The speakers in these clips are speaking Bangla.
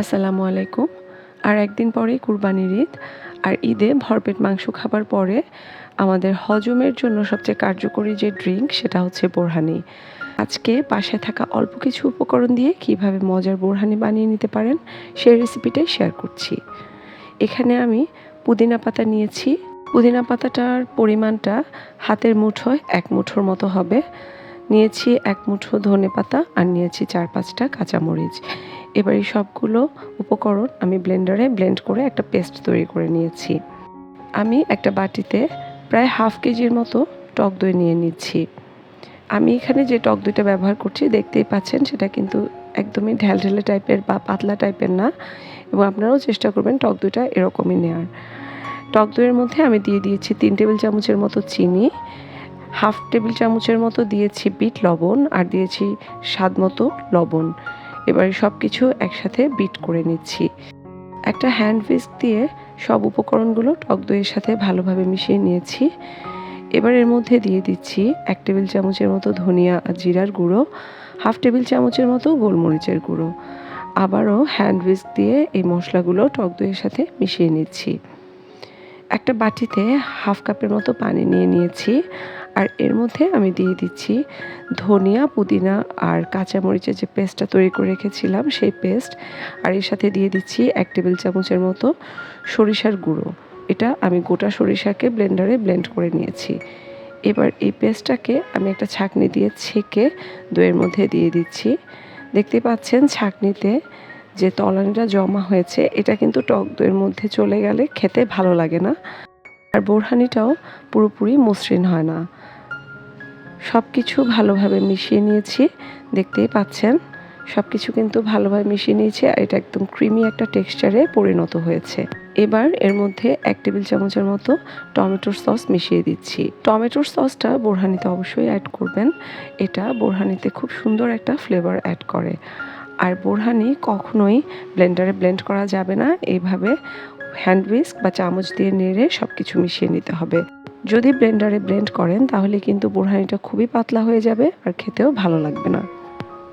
আসসালামু আলাইকুম। আর একদিন পরেই কুরবানির ঈদ, আর ঈদে ভরপেট মাংস খাবার পরে আমাদের হজমের জন্য সবচেয়ে কার্যকরী যে ড্রিঙ্ক সেটা হচ্ছে বোরহানি। আজকে বাসায় থাকা অল্প কিছু উপকরণ দিয়ে কীভাবে মজার বোরহানি বানিয়ে নিতে পারেন সেই রেসিপিটাই শেয়ার করছি। এখানে আমি পুদিনা পাতা নিয়েছি। পুদিনা পাতাটার পরিমাণটা হাতের মুঠোয় এক মুঠোর মতো হবে। নিয়েছি এক মুঠো ধনে পাতা আর নিয়েছি চার পাঁচটা কাঁচামরিচ। এবার এই সবগুলো উপকরণ আমি ব্লেন্ডারে ব্লেন্ড করে একটা পেস্ট তৈরি করে নিয়েছি। আমি একটা বাটিতে প্রায় হাফ কেজির মতো টক দই নিয়ে নিচ্ছি। আমি এখানে যে টক দইটা ব্যবহার করছি, দেখতেই পাচ্ছেন সেটা কিন্তু একদমই ঢেলঢেলে টাইপের বা পাতলা টাইপের না এবং আপনারাও চেষ্টা করবেন টক দইটা এরকমই নেওয়ার টক দইয়ের মধ্যে আমি দিয়ে দিয়েছি তিন টেবিল চামচের মতো চিনি, হাফ টেবিল চামচের মতো দিয়েছি বিট লবণ আর দিয়েছি স্বাদ মতো লবণ। এবারে সব কিছু একসাথে বিট করে নিচ্ছি। একটা হ্যান্ড উইস্ক দিয়ে সব উপকরণগুলো টক দইয়ের সাথে ভালোভাবে মিশিয়ে নিয়েছি। এবার এর মধ্যে দিয়ে দিচ্ছি এক টেবিল চামচের মতো ধনিয়া আর জিরার গুঁড়ো, হাফ টেবিল চামচের মতো গোলমরিচের গুঁড়ো। আবারও হ্যান্ড উইস্ক দিয়ে এই মশলাগুলো টক দইয়ের সাথে মিশিয়ে নিচ্ছি। একটা বাটিতে হাফ কাপের মতো পানি নিয়ে নিয়েছি। আর এর মধ্যে আমি দিয়ে দিচ্ছি ধনিয়া, পুদিনা আর কাঁচামরিচের যে পেস্টটা তৈরি করে রেখেছিলাম, সেই পেস্ট। আর এর সাথে দিয়ে দিচ্ছি এক টেবিল চামচের মতো সরিষার গুঁড়ো। এটা আমি গোটা সরিষাকে ব্লেন্ডারে ব্লেন্ড করে নিয়েছি। এবার এই পেস্টটাকে আমি একটা ছাঁকনি দিয়ে ছেঁকে দইয়ের মধ্যে দিয়ে দিচ্ছি। দেখতে পাচ্ছেন ছাঁকনিতে যে তলানিটা জমা হয়েছে, এটা কিন্তু টক দইয়ের মধ্যে চলে গেলে খেতে ভালো লাগে না। আর বোরহানিটাও পুরোপুরি মসৃণ হয় না। সব কিছু ভালোভাবে মিশিয়ে নিয়েছি, দেখতেই পাচ্ছেন। সব কিছু কিন্তু ভালোভাবে মিশিয়ে নিয়েছি আর এটা একদম ক্রিমি একটা টেক্সচারে পরিণত হয়েছে। এবার এর মধ্যে এক টেবিল চামচের মতো টমেটোর সস মিশিয়ে দিচ্ছি। টমেটোর সসটা বোরহানিতে অবশ্যই অ্যাড করবেন। এটা বোরহানিতে খুব সুন্দর একটা ফ্লেভার অ্যাড করে। আর বোরহানি কখনোই ব্লেন্ডারে ব্লেন্ড করা যাবে না। এইভাবে হ্যান্ড উইস্ক বা চামচ দিয়ে নেড়ে সব কিছু মিশিয়ে নিতে হবে। যদি ব্লেন্ডারে ব্লেন্ড করেন, তাহলে কিন্তু বোরহানিটা খুবই পাতলা হয়ে যাবে আর খেতেও ভালো লাগবে না।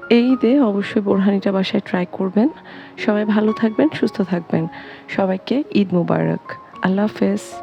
এই ঈদে অবশ্যই বোরহানিটা বাসায় ট্রাই করবেন। সবাই ভালো থাকবেন, সুস্থ থাকবেন। সবাইকে ঈদ মুবারক। আল্লাহ হাফেজ।